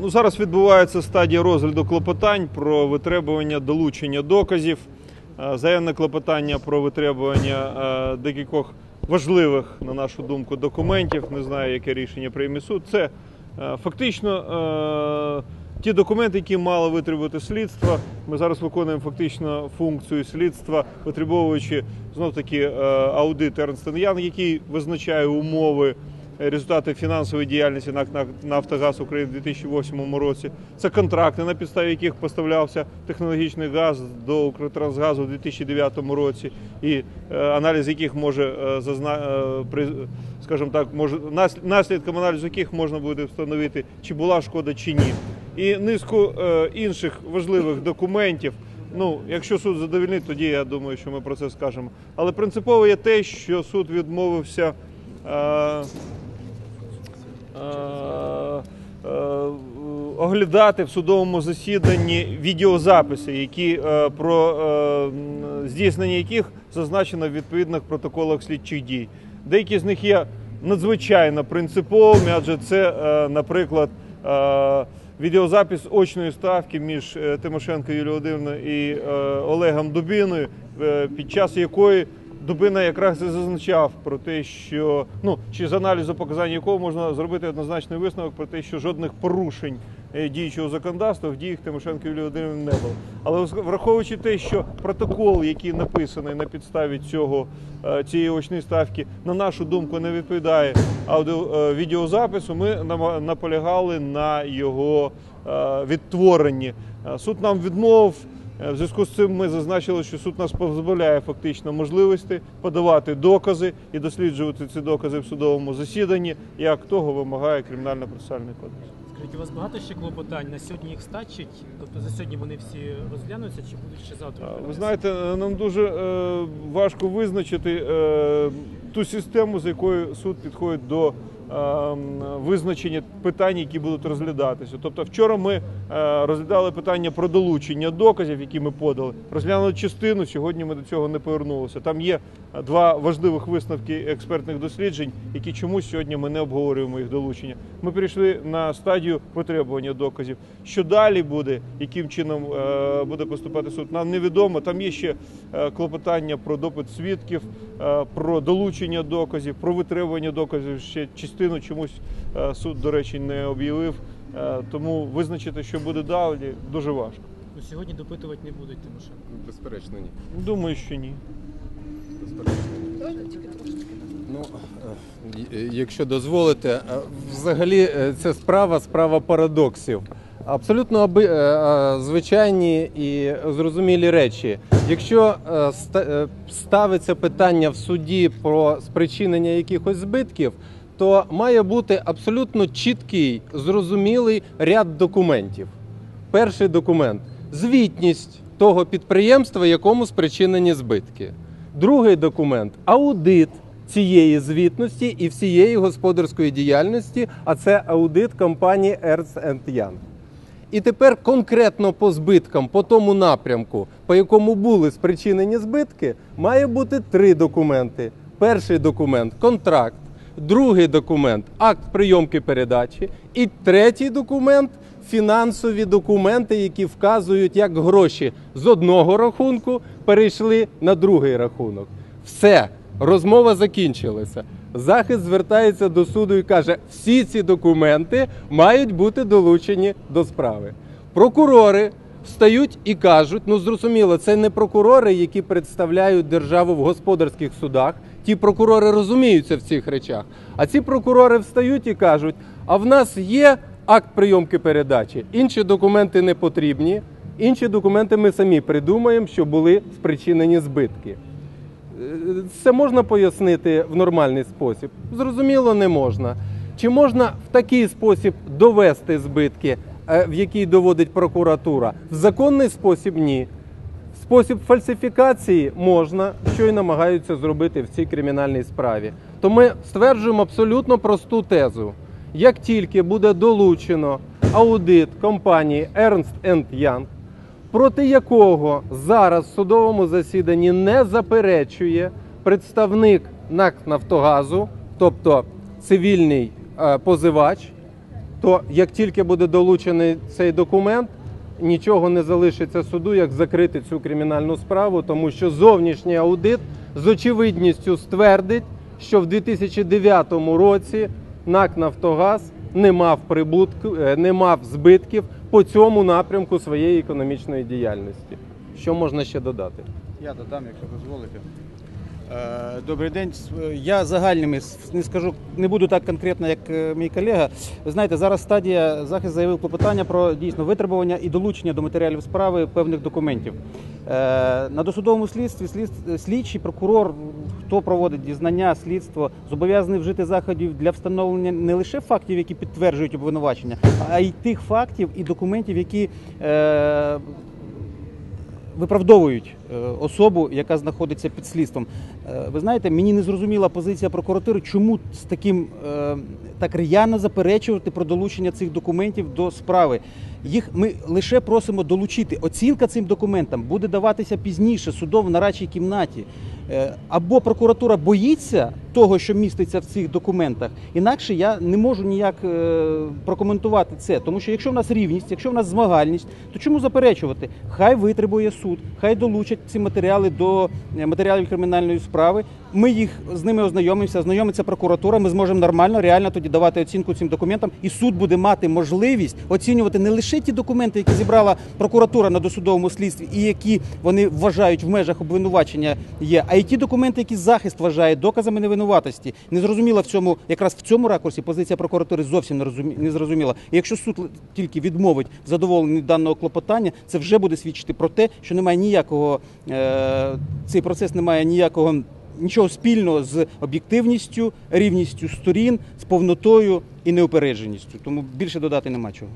Ну, зараз відбувається стадія розгляду клопотань про витребування долучення доказів, Е, заявне клопотання про витребування е, декількох важливих, на нашу думку, документів. Не знаю, яке рішення прийме суд. Це е, фактично е, ті документи, які мало витребувати слідство. Ми зараз виконуємо фактично функцію слідства, витребовуючи знов таки е, аудит Ernst Young, який визначає умови результати фінансової діяльності НАК «Нафтогаз України в 2008 році. Це контракти, на підставі яких поставлявся технологічний газ до Укртрансгазу в 2009 році, і е, аналіз яких може е, зазна... е, скажімо так, може нас- наслідком аналізу яких можна буде встановити, чи була шкода чи ні. І низку інших важливих документів. Ну, якщо суд задовільнить, тоді я думаю, що ми про це скажемо. Але принципово є те, що суд відмовився. Оглядати в судовому засіданні відеозаписи, які е, про е, здійснення яких зазначено в відповідних протоколах слідчих дій. Деякі з них є надзвичайно принциповими, адже це, е, наприклад, е, відеозапис очної ставки між е, Тимошенко Юлією Володимирівною і е, Олегом Дубіною, е, під час якої Дубина якраз і зазначав про те, що ну чи з аналізу показань якого можна зробити однозначний висновок про те, що жодних порушень е, діючого законодавства в діях Тимошенко Юлії Володимирівни не було. Але враховуючи те, що протокол, який написаний на підставі цього е, цієї очної ставки, на нашу думку, не відповідає аудіо е, відеозапису, ми наполягали на його відтворенні. Суд нам відмовив. Е, В зв'язку з цим ми зазначили, що суд нас позбавляє фактично можливості подавати докази і досліджувати ці докази в судовому засіданні, як того вимагає кримінально-процесуальний кодекс. Скажіть, у вас багато ще клопотань? На сьогодні їх стачить? Тобто за сьогодні вони всі розглянуться чи будуть ще завтра? Ви знаєте, е, нам дуже е, важко визначити е, ту систему, з якою суд підходить до е, визначення питань, які будуть розглядатися. Тобто, вчора ми е, розглядали питання про долучення доказів, які ми подали. Розглянули частину. Сьогодні ми до цього не повернулися. Там є два важливих висновки експертних досліджень, які чомусь сьогодні ми не обговорюємо їх долучення. Ми перейшли на стадію витребування доказів. Що далі буде, яким чином е, буде поступати суд, нам невідомо. Там є ще е, клопотання про допит свідків, про долучення доказів, про витребування доказів. Ще частину чомусь е, суд, до речі, не об'явив. Е, Тому визначити, що буде далі, дуже важко. Ну, сьогодні допитувати не будуть Тимошенко. Безперечно, ні. Думаю, що ні. Безперечно. Ну, е, якщо дозволите, взагалі це справа справа парадоксів. Абсолютно е, е, звичайні і зрозумілі речі. Якщо е, ставиться питання в суді про спричинення якихось збитків, то має бути абсолютно чіткий, зрозумілий ряд документів. Перший документ звітність того підприємства, якому спричинені збитки. Другий документ аудит цієї звітності і всієї господарської діяльності, а це аудит компанії Ernst Young. І тепер конкретно по збиткам, по тому напрямку, по якому були спричинені збитки, має бути три документи. Перший документ контракт, другий документ акт прийомки передачі, і третій документ фінансові документи, які вказують, як гроші з одного рахунку перейшли на другий рахунок. Все, розмова закінчилася. Захист звертається до суду і каже, всі ці документи мають бути долучені до справи. Прокурори встають і кажуть: ну зрозуміло, це не прокурори, які представляють державу в господарських судах. Ті прокурори розуміються в цих речах. А ці прокурори встають і кажуть: а в нас є акт прийомки передачі, інші документи не потрібні, інші документи ми самі придумаємо, що були спричинені збитки. Це можна пояснити в нормальний спосіб? Зрозуміло, не можна. Чи можна в такий спосіб довести збитки, е, в який доводить прокуратура? В законний спосіб ні. Спосіб фальсифікації можна, що й намагаються зробити в цій кримінальній справі. То ми стверджуємо абсолютно просту тезу. Як тільки буде долучено аудит компанії Ernst Young, проти якого зараз в судовому засіданні не заперечує представник НАК Нафтогазу, тобто цивільний е, позивач, то як тільки буде долучений цей документ, нічого не залишиться суду, як закрити цю кримінальну справу, тому що зовнішній аудит з очевидністю ствердить, що в 2009 році НАК Нафтогаз не мав прибутку, е, не мав збитків по цьому напрямку своєї економічної діяльності. Що можна ще додати? Я додам, якщо дозволите. Е, Добрий день. Е, Я загальними не скажу, не буду так конкретно, як е, мій колега. Ви знаєте, зараз стадія захист заявив клопотання про дійсно витребування і долучення до матеріалів справи певних документів. На досудовому слідстві слідчий, прокурор, хто проводить дізнання, слідство, зобов'язаний вжити заходів для встановлення не лише фактів, які підтверджують обвинувачення, а й тих фактів і документів, які виправдовують е, особу, яка знаходиться під слідством. Е, Ви знаєте, мені не зрозуміла позиція прокуратури, чому з таким е, так р'яно заперечувати про долучення цих документів до справи. Їх ми лише просимо долучити. Оцінка цим документам буде даватися пізніше судом в нарадчій кімнаті. Або прокуратура боїться того, що міститься в цих документах, інакше я не можу ніяк е, прокоментувати це. Тому що якщо в нас рівність, якщо в нас змагальність, то чому заперечувати? Хай витребує суд, хай долучать ці матеріали до е, матеріалів кримінальної справи. Ми їх з ними ознайомимося, ознайомиться прокуратура. Ми зможемо нормально, реально тоді давати оцінку цим документам, і суд буде мати можливість оцінювати не лише ті документи, які зібрала прокуратура на досудовому слідстві, і які вони вважають в межах обвинувачення є, а й ті документи, які захист вважає доказами невинуватості. Не зрозуміла в цьому, якраз в цьому ракурсі позиція прокуратури зовсім не розумі, зрозуміла. І якщо суд тільки відмовить в даного клопотання, це вже буде свідчити про те, що немає ніякого е, цей процес не має ніякого. Нічого спільного з об'єктивністю, рівністю сторін, з повнотою і неупередженістю. Тому більше додати нема чого.